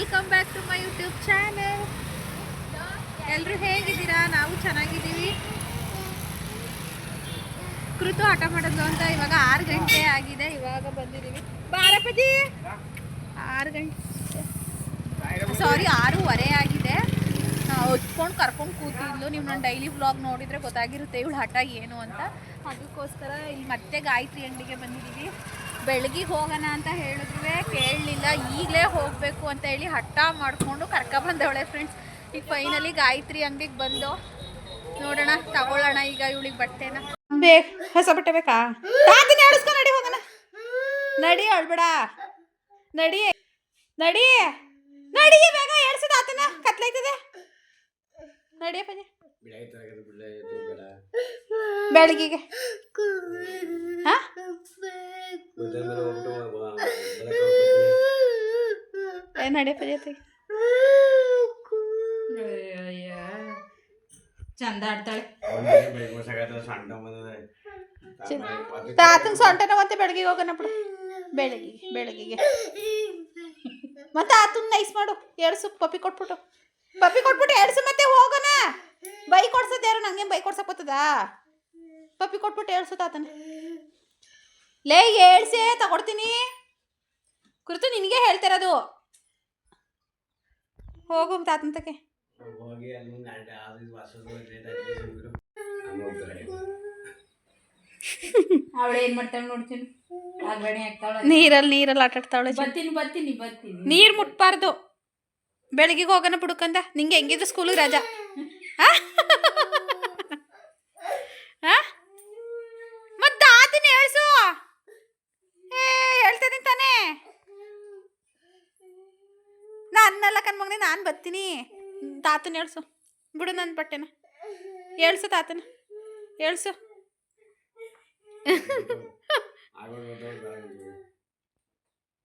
Welcome back to my YouTube channel ಎಲ್ಲರೂ ಹೇಗಿದ್ದೀರಾ? ನಾವು ಚೆನ್ನಾಗಿದ್ದೀವಿ. ಕೃತು ಆಟ ಮಾಡೋದು ಅಂತ ಇವಾಗ ಆರು ಗಂಟೆ ಆಗಿದೆ. ಇವಾಗ ಬಂದಿದ್ದೀವಿ. ಬಾರಪತಿ ಆರು ಗಂಟೆ. ಸಾರಿ ಆರೂವರೆ ಆಗಿದೆ. ಹೊತ್ಕೊಂಡು ಕರ್ಕೊಂಡು ಕೂತಿದ್ಲು ನೀವು ನಾನು ಡೈಲಿ ವ್ಲಾಗ್ ನೋಡಿದರೆ ಗೊತ್ತಾಗಿರುತ್ತೆ ಇವಳು ಹಠ ಏನು ಅಂತ. ಅದಕ್ಕೋಸ್ಕರ ಇಲ್ಲಿ ಮತ್ತೆ ಗಾಯತ್ರಿ ಅಂಗಡಿಗೆ ಬಂದಿದ್ದೀವಿ. ಬೆಳಗ್ಗೆ ಹೋಗೋಣ ಅಂತ ಹೇಳಿದ್ರೆ ಕೇಳಲಿಲ್ಲ. ಈಗಲೇ ಹೋಗಬೇಕು ಅಂತ ಹೇಳಿ ಹಠ ಮಾಡಿಕೊಂಡು ಕರ್ಕೊಬಂದವಳೆ ಫ್ರೆಂಡ್ಸ್ ಈಗ ಫೈನಲಿ ಗಾಯತ್ರಿ ಅಂಗಡಿಗೆ ಬಂದು ನೋಡೋಣ, ತಗೊಳ್ಳೋಣ ಈಗ ಇವಳಿಗೆ ಬಟ್ಟೆನ. ಬೇ ಹೊಸ ಬಟ್ಟೆ ಬೇಕಾ? ನಡೆಸ್ಕೊ ನಡಿ ಹೋಗೋಣ. ನಡಿ, ಅಳ್ಬೇಡ. ನಡಿ ನಡಿ. ನಡಿ, ಬೇಗ ಹೇಳ್ಸದ ಆತನ, ಕತ್ಲೈತದೆ. ನಡಿಯ ಪಜೆ ಬೆಳಗಿಗೆ. ಏನು ನಡೆಯಪ್ಪ ತೆಗಿ ಚಂದ ಆಡ್ತಾಳೆ. ತಾತನ ಸೊಂಟನ ಮತ್ತೆ ಬೆಳಗ್ಗೆ ಹೋಗೋಣ ಬಿಡು. ಬೆಳಗಿಗೆ ಬೆಳಗಿಗೆ. ಮತ್ತೆ ಆತನ ನೈಸ್ ಮಾಡು. ಎರಡು ಸುಪ್ ಪಪ್ಪಿ ಕೊಟ್ಬಿಟ್ಟು. ಪಪ್ಪಿ ಕೊಟ್ಬಿಟ್ಟು ಎರಡು ಮತ್ತೆ ಹೋಗೋಣ ಬೈ ಕೊಡ್ಸೋದು ಯಾರು? ನಂಗೆ ಬೈ ಕೊಡ್ಸಕ್ ಬರ್ತದಾ? ಪಪ್ಪಿ ಕೊಟ್ಬಿಟ್ಟು ಹೇಳ್ಸುತ್ತ ಆತನ. ಲೇ ಹೇಳ್ಸೆ ತಗೊಡ್ತೀನಿ. ಕುರಿತು ನಿನಗೆ ಹೇಳ್ತಿರೋದು. ಹೋಗು ತಾತನ ತಕ್ಕೆ ಮಾಡ್ತಾಳೆ ನೋಡ್ತೀನಿ. ನೀರಲ್ಲಿ ನೀರಲ್ಲಿ ಆಟಾಡ್ತಾವಳೆ ಬರ್ತೀನಿ ಬರ್ತೀನಿ ಬರ್ತೀನಿ. ನೀರು ಮುಟ್ಬಾರ್ದು. ಬೆಳಗ್ಗೆ ಹೋಗೋಣ ಬಿಡುಕಂದ ನಿಂಗೆ ಹೆಂಗಿದ್ರು ಸ್ಕೂಲಿಗೆ ರಜಾ. ಮತ್ತೆ ಆತನ ಹೇಳ್ಸು ಏ ಹೇಳ್ತಿದ್ದೀನಿ ತಾನೇ ನಾನಲ್ಲ ಬರ್ತೀನಿ ತಾತನ ಹೇಳ್ಸು ಬಿಡು ನನ್ನ ಬಟ್ಟೆನ. ಹೇಳ್ಸು ತಾತನ. ಹೇಳ್ಸು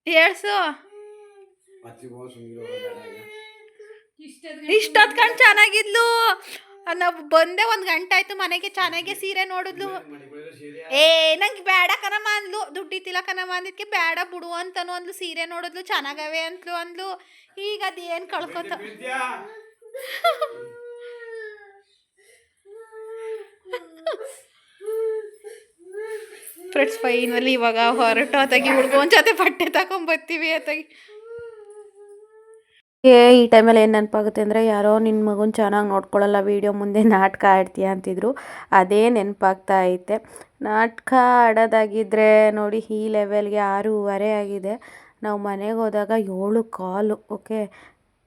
ಹೇಳ್ಸು ಇಷ್ಟೊತ್ತು ಕಣ್ ಚೆನ್ನಾಗಿದ್ಲು. ನಾವು ಬಂದೆ ಒಂದು ಗಂಟೆ ಆಯ್ತು ಮನೆಗೆ ಚೆನ್ನಾಗಿ ಸೀರೆ ನೋಡಿದ್ಲು. ಏ, ನಂಗೆ ಬೇಡ ಕಣಮ್ಮ ಅಂದ್ಲು. ದುಡ್ಡಿತ್ತಿಲ್ಲ ಕಣಮ್ಮ ಅಂದಿದ್ಕೆ ಬೇಡ ಬಿಡು ಅಂತನು ಅಂದ್ಲು. ಸೀರೆ ನೋಡಿದ್ಲು, ಚೆನ್ನಾಗವೆ ಅಂತಲು ಅಂದ್ಲು. ಈಗ ಅದೇನು ಕಳ್ಕೊತ? ಫ್ರೆಂಡ್ಸ್ ಫೈನಲಿ ಇವಾಗ ಹೊರಟು. ಅತ್ತಾಗಿ ಹುಡ್ಗೊಂದ್ ಜೊತೆ ಬಟ್ಟೆ ತಗೊಂಬರ್ತೀವಿ ಅತ್ತಾಗಿ. ಏ, ಈ ಟೈಮಲ್ಲಿ ಏನು ನೆನಪಾಗುತ್ತೆ ಅಂದರೆ ಯಾರೋ ನಿನ್ನ ಮಗುನ ಚೆನ್ನಾಗಿ ನೋಡ್ಕೊಳ್ಳಲ್ಲ ವೀಡಿಯೋ ಮುಂದೆ ನಾಟಕ ಆಡ್ತೀಯ ಅಂತಿದ್ರು. ಅದೇ ನೆನಪಾಗ್ತಾ ಐತೆ. ನಾಟಕ ಆಡೋದಾಗಿದ್ದರೆ ನೋಡಿ ಈ ಲೆವೆಲ್ಗೆ ಆರೂವರೆ ಆಗಿದೆ. ನಾವು ಮನೆಗೆ ಹೋದಾಗ ಏಳು ಕಾಲು, ಓಕೆ?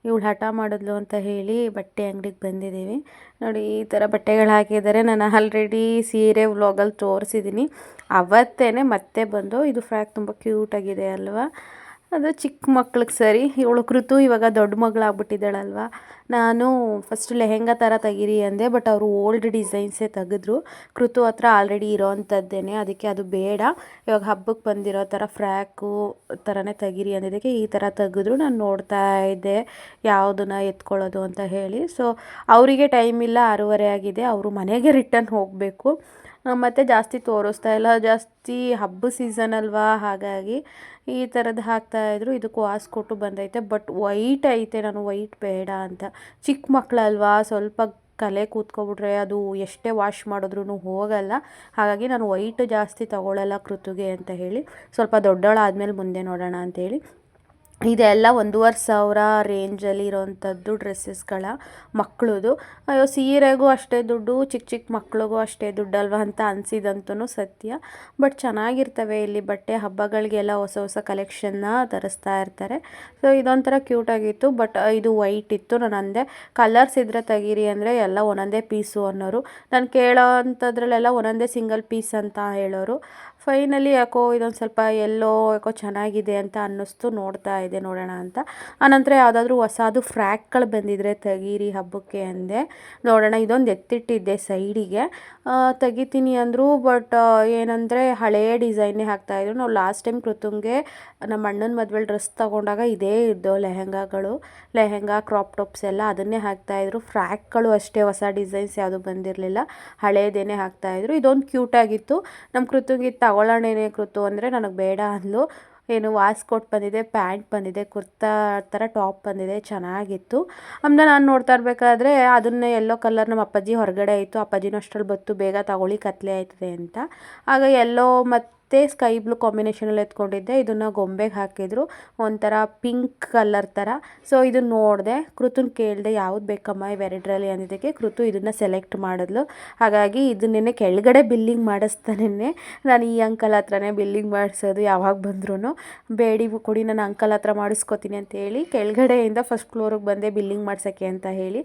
ಇವಳು ಹಠ ಮಾಡಿದ್ಲು ಅಂತ ಹೇಳಿ ಬಟ್ಟೆ ಅಂಗಡಿಗೆ ಬಂದಿದ್ದೀವಿ ನೋಡಿ ಈ ಥರ ಬಟ್ಟೆಗಳು ಹಾಕಿದ್ದಾರೆ ನಾನು ಆಲ್ರೆಡಿ ಸೀರೆ ವ್ಲಾಗಲ್ಲಿ ತೋರಿಸಿದ್ದೀನಿ ಅವತ್ತೇ ಮತ್ತೆ ಬಂದು ಇದು ಫ್ರಾಕ್ ತುಂಬ ಕ್ಯೂಟಾಗಿದೆ ಅಲ್ವಾ? ಅದು ಚಿಕ್ಕ ಮಕ್ಳಿಗೆ ಸರಿ. ಇವಳು ಕೃತು ಇವಾಗ ದೊಡ್ಡ ಮಗಳಾಗ್ಬಿಟ್ಟಿದ್ದಾಳಲ್ವ. ನಾನು ಫಸ್ಟ್ ಲೆಹೆಂಗಾ ಥರ ತೆಗೀರಿ ಅಂದೆ ಬಟ್ ಅವರು ಓಲ್ಡ್ ಡಿಸೈನ್ಸೇ ತೆಗೆದ್ರು. ಕೃತು ಹತ್ರ ಆಲ್ರೆಡಿ ಇರೋವಂಥದ್ದೇನೆ ಅದಕ್ಕೆ ಅದು ಬೇಡ. ಇವಾಗ ಹಬ್ಬಕ್ಕೆ ಬಂದಿರೋ ಥರ ಫ್ರ್ಯಾಕು ಥರನೇ ತೆಗೀರಿ ಅಂದಿದ್ದಕ್ಕೆ ಈ ಥರ ತೆಗೆದ್ರು ನಾನು ನೋಡ್ತಾ ಇದ್ದೆ, ಯಾವುದನ್ನ ಎತ್ಕೊಳ್ಳೋದು ಅಂತ ಹೇಳಿ. ಸೊ ಅವರಿಗೆ ಟೈಮ್ ಇಲ್ಲ, ಆರೂವರೆ ಆಗಿದೆ. ಅವರು ಮನೆಗೆ ರಿಟರ್ನ್ ಹೋಗಬೇಕು. ಮತ್ತು ಜಾಸ್ತಿ ತೋರಿಸ್ತಾ ಇಲ್ಲ. ಜಾಸ್ತಿ ಹಬ್ಬ ಸೀಸನ್ ಅಲ್ವಾ? ಹಾಗಾಗಿ ಈ ಥರದ್ದು ಹಾಕ್ತಾಯಿದ್ರು ಇದಕ್ಕೆ ವಾಸ್ ಕೊಟ್ಟು ಬಂದೈತೆ. ಬಟ್ ವೈಟ್ ಐತೆ. ನಾನು ವೈಟ್ ಬೇಡ ಅಂತ. ಚಿಕ್ಕ ಮಕ್ಕಳಲ್ವಾ ಸ್ವಲ್ಪ ಕಲೆ ಕೂತ್ಕೊಬಿಟ್ರೆ ಅದು ಎಷ್ಟೇ ವಾಶ್ ಮಾಡಿದ್ರೂ ಹೋಗಲ್ಲ. ಹಾಗಾಗಿ ನಾನು ವೈಟ್ ಜಾಸ್ತಿ ತಗೊಳ್ಳಲ್ಲ ಕೃತುಗೆ ಅಂತ ಹೇಳಿ. ಸ್ವಲ್ಪ ದೊಡ್ಡವಳಾದ್ಮೇಲೆ ಮುಂದೆ ನೋಡೋಣ ಅಂತೇಳಿ ಇದೆಲ್ಲ ಒಂದೂವರೆ ಸಾವಿರ ರೇಂಜಲ್ಲಿ ಇರೋವಂಥದ್ದು ಡ್ರೆಸ್ಸಸ್ಗಳ ಮಕ್ಕಳದು ಅಯ್ಯೋ, ಸೀರೆಗೂ ಅಷ್ಟೇ ದುಡ್ಡು, ಚಿಕ್ಕ ಚಿಕ್ಕ ಮಕ್ಳಿಗೂ ಅಷ್ಟೇ ದುಡ್ಡಲ್ವಾ ಅಂತ ಅನಿಸಿದಂತೂ ಸತ್ಯ. ಬಟ್ ಚೆನ್ನಾಗಿರ್ತವೆ ಇಲ್ಲಿ ಬಟ್ಟೆ ಹಬ್ಬಗಳಿಗೆಲ್ಲ ಹೊಸ ಹೊಸ ಕಲೆಕ್ಷನ್ನ ತರಿಸ್ತಾ ಇರ್ತಾರೆ. ಸೊ ಇದೊಂಥರ ಕ್ಯೂಟಾಗಿತ್ತು ಬಟ್ ಇದು ವೈಟ್ ಇತ್ತು. ನಾನು ಅಂದೆ ಕಲರ್ಸ್ ಇದ್ರೆ ತೆಗೀರಿ ಅಂದರೆ ಎಲ್ಲ ಒಂದೊಂದೇ ಪೀಸು ಅನ್ನೋರು. ನಾನು ಕೇಳೋ ಅಂಥದ್ರಲ್ಲೆಲ್ಲ ಒಂದೊಂದೇ ಸಿಂಗಲ್ ಪೀಸ್ ಅಂತ ಹೇಳೋರು. ಫೈನಲಿ ಯಾಕೋ ಇದೊಂದು ಸ್ವಲ್ಪ ಎಲ್ಲೋ ಯಾಕೋ ಚೆನ್ನಾಗಿದೆ ಅಂತ ಅನ್ನಿಸ್ತು ನೋಡ್ತಾ ಇದ್ದೆ ನೋಡೋಣ ಅಂತ. ಆನಂತರ ಯಾವುದಾದ್ರೂ ಹೊಸದು ಫ್ರ್ಯಾಕ್ಗಳು ಬಂದಿದ್ರೆ ತೆಗೀರಿ ಹಬ್ಬಕ್ಕೆ ಅಂದೆ. ನೋಡೋಣ, ಇದೊಂದು ಎತ್ತಿಟ್ಟಿದ್ದೆ ಸೈಡಿಗೆ. ತೆಗಿತೀನಿ ಅಂದರು, ಬಟ್ ಏನಂದರೆ ಹಳೆಯ ಡಿಸೈನ್ನೇ ಹಾಕ್ತಾಯಿದ್ರು ನಾವು ಲಾಸ್ಟ್ ಟೈಮ್ ಕೃತುಂಗೆ ನಮ್ಮ ಅಣ್ಣನ ಮದುವೆ ಡ್ರೆಸ್ ತೊಗೊಂಡಾಗ ಇದೇ ಇದ್ದು ಲೆಹೆಂಗಾಗಳು. ಲೆಹೆಂಗಾ, ಕ್ರಾಪ್ ಟಾಪ್ಸ್ ಎಲ್ಲ ಅದನ್ನೇ ಹಾಕ್ತಾಯಿದ್ರು ಫ್ರ್ಯಾಕ್ಗಳು ಅಷ್ಟೇ ಹೊಸ ಡಿಸೈನ್ಸ್ ಯಾವುದು ಬಂದಿರಲಿಲ್ಲ. ಹಳೇದೇನೆ ಹಾಕ್ತಾಯಿದ್ರು ಇದೊಂದು ಕ್ಯೂಟಾಗಿತ್ತು ನಮ್ಮ ಕೃತುಂಗಿ ಇದು ತಗೊಳ್ಳೋಣೇನೆ ಕೃತು ಅಂದರೆ ನನಗೆ ಬೇಡ ಅಂದ್ಲು. ಏನು ವಾಸ್ಕೋಟ್ ಬಂದಿದೆ, ಪ್ಯಾಂಟ್ ಬಂದಿದೆ, ಕುರ್ತಾ ಥರ ಟಾಪ್ ಬಂದಿದೆ, ಚೆನ್ನಾಗಿತ್ತು. ಆಮೇಲೆ ನಾನು ನೋಡ್ತಾ ಇರಬೇಕಾದ್ರೆ ಅದನ್ನ ಎಲ್ಲೋ ಕಲರ್ ನಮ್ಮ ಅಪ್ಪಾಜಿ ಹೊರಗಡೆ ಆಯಿತು, ಅಪ್ಪಾಜಿನೂ ಅಷ್ಟರಲ್ಲಿ ಬತ್ತು ಬೇಗ ತಗೊಳ್ಳಿ, ಕತ್ಲೆ ಆಯ್ತದೆ ಅಂತ. ಆಗ ಎಲ್ಲೋ ಮತ್ತು ಸ್ಕೈ ಬ್ಲೂ ಕಾಂಬಿನೇಷನಲ್ಲಿ ಎತ್ಕೊಂಡಿದ್ದೆ. ಇದನ್ನು ಗೊಂಬೆಗೆ ಹಾಕಿದ್ರು. ಒಂಥರ ಪಿಂಕ್ ಕಲರ್ ಥರ ಸೊ ಇದನ್ನು ನೋಡಿದೆ. ಕೃತುನ್ ಕೇಳಿದೆ, ಯಾವ್ದು ಬೇಕಮ್ಮ ಇವೆರಡರಲ್ಲಿ ಅಂದಿದ್ದಕ್ಕೆ. ಕೃತು ಇದನ್ನು ಸೆಲೆಕ್ಟ್ ಮಾಡಿದ್ಲು. ಹಾಗಾಗಿ ಇದನ್ನೇ ಕೆಳಗಡೆ ಬಿಲ್ಲಿಂಗ್ ಮಾಡಿಸ್ತಾನೆ ನಾನು ಈ ಅಂಕಲ್ ಹತ್ರನೇ ಬಿಲ್ಲಿಂಗ್ ಮಾಡಿಸೋದು ಯಾವಾಗ ಬಂದ್ರೂ ಬೇಡಿ, ಕೊಡಿ, ನಾನು ಅಂಕಲ್ ಹತ್ರ ಮಾಡಿಸ್ಕೊತೀನಿ ಅಂತ ಹೇಳಿ, ಕೆಳಗಡೆಯಿಂದ ಫಸ್ಟ್ ಫ್ಲೋರಿಗೆ ಬಂದೆ ಬಿಲ್ಲಿಂಗ್ ಮಾಡ್ಸೋಕ್ಕೆ ಅಂತ ಹೇಳಿ.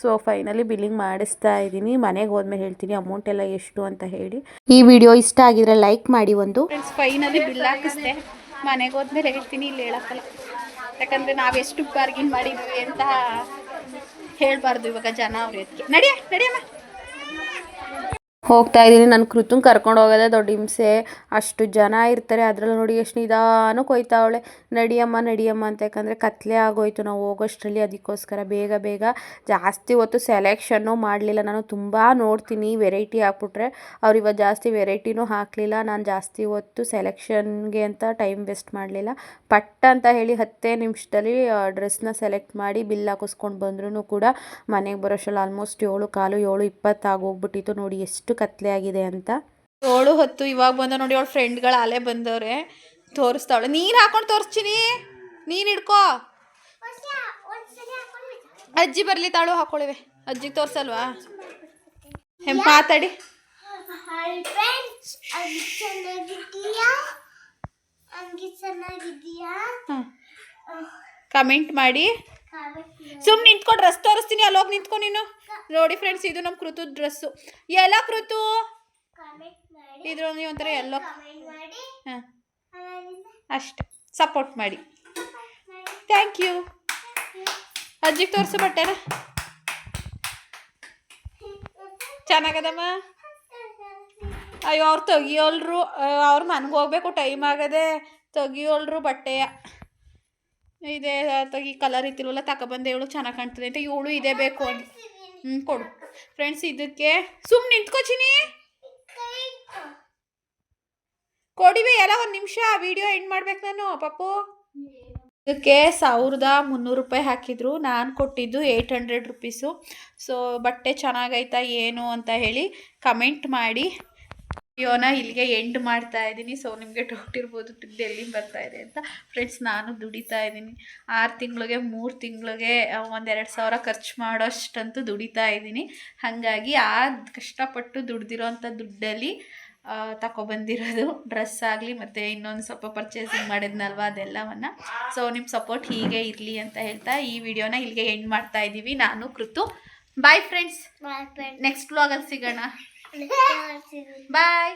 ಸೊ ಫೈನಲಿ ಬಿಲ್ಲಿಂಗ್ ಮಾಡಿಸ್ತಾ ಇದ್ದೀನಿ ಮನೆಗೆ ಹೋದ್ಮೇಲೆ ಹೇಳ್ತೀನಿ ಅಮೌಂಟ್ ಎಲ್ಲ ಎಷ್ಟು ಅಂತ ಹೇಳಿ. ಈ ವಿಡಿಯೋ ಇಷ್ಟ ಆಗಿದ್ರೆ ಲೈಕ್ ಮಾಡಿ ಒಂದು ಫೈನಲಿ ಬಿಲ್ ಹಾಕಿಸ್ದೆ. ಮನೆಗೆ ಹೋದ್ಮೇಲೆ ಹೇಳ್ತೀನಿ, ಇಲ್ಲಿ ಹೇಳಕ್ಕಲ್ಲ. ಯಾಕಂದರೆ ನಾವೆಷ್ಟು ಬಾರ್ಗಿನ್ ಮಾಡಿದ್ವಿ ಅಂತ ಹೇಳ್ಬಾರ್ದು ಇವಾಗ ಜನ ಅವ್ರ ಎದಕ್ಕೆ ನಡಿಯ ನಡಿಯಮ್ಮ ಹೋಗ್ತಾ ಇದ್ದೀನಿ. ನನ್ನ ಕೃತಂಗೆ ಕರ್ಕೊಂಡು ಹೋಗೋದೇ ದೊಡ್ಡ ಹಿಂಸೆ. ಅಷ್ಟು ಜನ ಇರ್ತಾರೆ. ಅದರಲ್ಲಿ ನೋಡಿ ಎಷ್ಟು ನಿಧಾನಕ್ಕೆ ಹೋಯ್ತಾವಳೆ ನಡಿಯಮ್ಮ ನಡಿಯಮ್ಮ ಅಂತ. ಯಾಕಂದರೆ ಕತ್ಲೆ ಆಗೋಯ್ತು. ನಾವು ಹೋಗೋಷ್ಟರಲ್ಲಿ ಅದಕ್ಕೋಸ್ಕರ ಬೇಗ ಬೇಗ ಜಾಸ್ತಿ ಹೊತ್ತು ಸೆಲೆಕ್ಷನ್ನು ಮಾಡಲಿಲ್ಲ. ನಾನು ತುಂಬ ನೋಡ್ತೀನಿ ವೆರೈಟಿ ಹಾಕ್ಬಿಟ್ರೆ. ಅವ್ರು ಇವತ್ತು ಜಾಸ್ತಿ ವೆರೈಟಿನೂ ಹಾಕಲಿಲ್ಲ. ನಾನು ಜಾಸ್ತಿ ಹೊತ್ತು ಸೆಲೆಕ್ಷನ್ಗೆ ಅಂತ ಟೈಮ್ ವೇಸ್ಟ್ ಮಾಡಲಿಲ್ಲ. ಪಟ್ಟ ಅಂತ ಹೇಳಿ ಹತ್ತೇ ನಿಮಿಷದಲ್ಲಿ ಡ್ರೆಸ್ನ ಸೆಲೆಕ್ಟ್ ಮಾಡಿ ಬಿಲ್ ಹಾಕಿಸ್ಕೊಂಡು ಬಂದ್ರೂ ಕೂಡ ಮನೆಗೆ ಬರೋಷ್ಟರಲ್ಲಿ ಆಲ್ಮೋಸ್ಟ್ ಏಳು, ಕಾಲು ಏಳು ಇಪ್ಪತ್ತಾಗೋಗ್ಬಿಟ್ಟಿತ್ತು ನೋಡಿ ಎಷ್ಟು ಕತ್ಲೆ ಆಗಿದೆ ಅಂತ. ಏಳು ಹತ್ತು ಇವಾಗ ಬಂದ ನೋಡಿ ಅವಳ ಫ್ರೆಂಡ್ಗಳು ಅಲೆ ಬಂದವ್ರೆ. ತೋರಿಸ್ತಾವಳೆ. ನೀನು ಹಾಕೊಂಡು ತೋರಿಸ್ತೀನಿ. ನೀನು ಹಿಡ್ಕೋ. ಅಜ್ಜಿ ಬರಲಿ ತಾಳು ಹಾಕೊಳ್ಳಿವೆ. ಅಜ್ಜಿಗೆ ತೋರಿಸಲ್ವಾ? ಹೆಂಗೆ ಮಾತಾಡಿ. ಕಮೆಂಟ್ ಮಾಡಿ. ಸುಮ್ ನಿಂತ್ಕೊಂಡು ಡ್ರೆಸ್ ತೋರಿಸ್ತೀನಿ, ಅಲ್ಲೋಗಿ ನಿಂತ್ಕೊ ನೀನು. ನೋಡಿ ಫ್ರೆಂಡ್ಸ್ ಇದು ನಮ್ಮ ಕೃತು ಡ್ರೆಸ್ಸು ಎಲ್ಲ ಕೃತು? ಇದ್ರಲ್ಲಿ ಒಂಥರ ಎಲ್ಲೋ ಹಾಂ. ಅಷ್ಟೆ. ಸಪೋರ್ಟ್ ಮಾಡಿ. ಥ್ಯಾಂಕ್ ಯು ಅಜ್ಜಿಗೆ ತೋರಿಸು ಬಟ್ಟೆ ಚೆನ್ನಾಗದಮ್ಮ? ಅಯ್ಯೋ, ಅವ್ರು ತೆಗಿಯೋಲ್ರು, ಅವ್ರು ಮನೆಗೆ ಹೋಗ್ಬೇಕು ಟೈಮ್ ಆಗದೆ ತೆಗಿಯೋಲ್ರು ಬಟ್ಟೆಯ. ಇದೇ ಈ ಕಲರ್ ಇತ್ತಿಲ್ವಲ್ಲ ತಗೊಬಂದೆ ಇವಳು ಚೆನ್ನಾಗಿ ಕಾಣ್ತದೆ ಅಂತ ಇವಳು ಇದೇ ಬೇಕು ಅಂತ. ಹ್ಞೂ ಕೊಡು. ಫ್ರೆಂಡ್ಸ್ ಇದಕ್ಕೆ ಸುಮ್ಮನೆ ನಿಂತ್ಕೋಚಿನಿ ಕೊಡಿವೆ, ಎಲ್ಲ ಒಂದು ನಿಮಿಷ ವಿಡಿಯೋ ಎಂಡ್ ಮಾಡ್ಬೇಕು ನಾನು, ಪಪ್ಪು. ಇದಕ್ಕೆ ಸಾವಿರದ ಮುನ್ನೂರು ರೂಪಾಯಿ ಹಾಕಿದ್ರು. ನಾನು ಕೊಟ್ಟಿದ್ದು ಏಯ್ಟ್ ಹಂಡ್ರೆಡ್ ರುಪೀಸು ಸೊ ಬಟ್ಟೆ ಚೆನ್ನಾಗೈತಾ, ಏನು ಅಂತ ಹೇಳಿ ಕಮೆಂಟ್ ಮಾಡಿ. ವಿಡಿಯೋನ ಇಲ್ಲಿಗೆ ಎಂಡ್ ಮಾಡ್ತಾ ಇದ್ದೀನಿ. ಸೊ ನಿಮಗೆ ಡೌಟ್ ಇರ್ಬೋದು ದುಡ್ಡು ಎಲ್ಲಿ ಬರ್ತಾ ಇದೆ ಅಂತ. ಫ್ರೆಂಡ್ಸ್ ನಾನು ದುಡಿತಾ ಇದ್ದೀನಿ. ಆರು ತಿಂಗಳಿಗೆ ಮೂರು ತಿಂಗಳಿಗೆ ಒಂದೆರಡು ಸಾವಿರ ಖರ್ಚು ಮಾಡೋಷ್ಟಂತೂ ದುಡಿತಾ ಇದ್ದೀನಿ. ಹಾಗಾಗಿ ಆ ಕಷ್ಟಪಟ್ಟು ದುಡ್ದಿರೋಂಥ ದುಡ್ಡಲ್ಲಿ ತಗೊಬಂದಿರೋದು ಡ್ರೆಸ್ ಆಗಲಿ ಮತ್ತು ಇನ್ನೊಂದು ಸ್ವಲ್ಪ ಪರ್ಚೇಸಿಂಗ್ ಮಾಡಿದ್ನಲ್ವ ಅದೆಲ್ಲವನ್ನು. ಸೊ ನಿಮ್ಮ ಸಪೋರ್ಟ್ ಹೀಗೆ ಇರಲಿ ಅಂತ ಹೇಳ್ತಾ ಈ ವಿಡಿಯೋನ ಇಲ್ಲಿಗೆ ಎಂಡ್ ಮಾಡ್ತಾ ಇದ್ದೀವಿ. ನಾನು ಕೃತು. ಬಾಯ್ ಫ್ರೆಂಡ್ಸ್ ನೆಕ್ಸ್ಟ್ ವ್ಲಾಗಲ್ಲಿ ಸಿಗೋಣ. ಬಾಯ್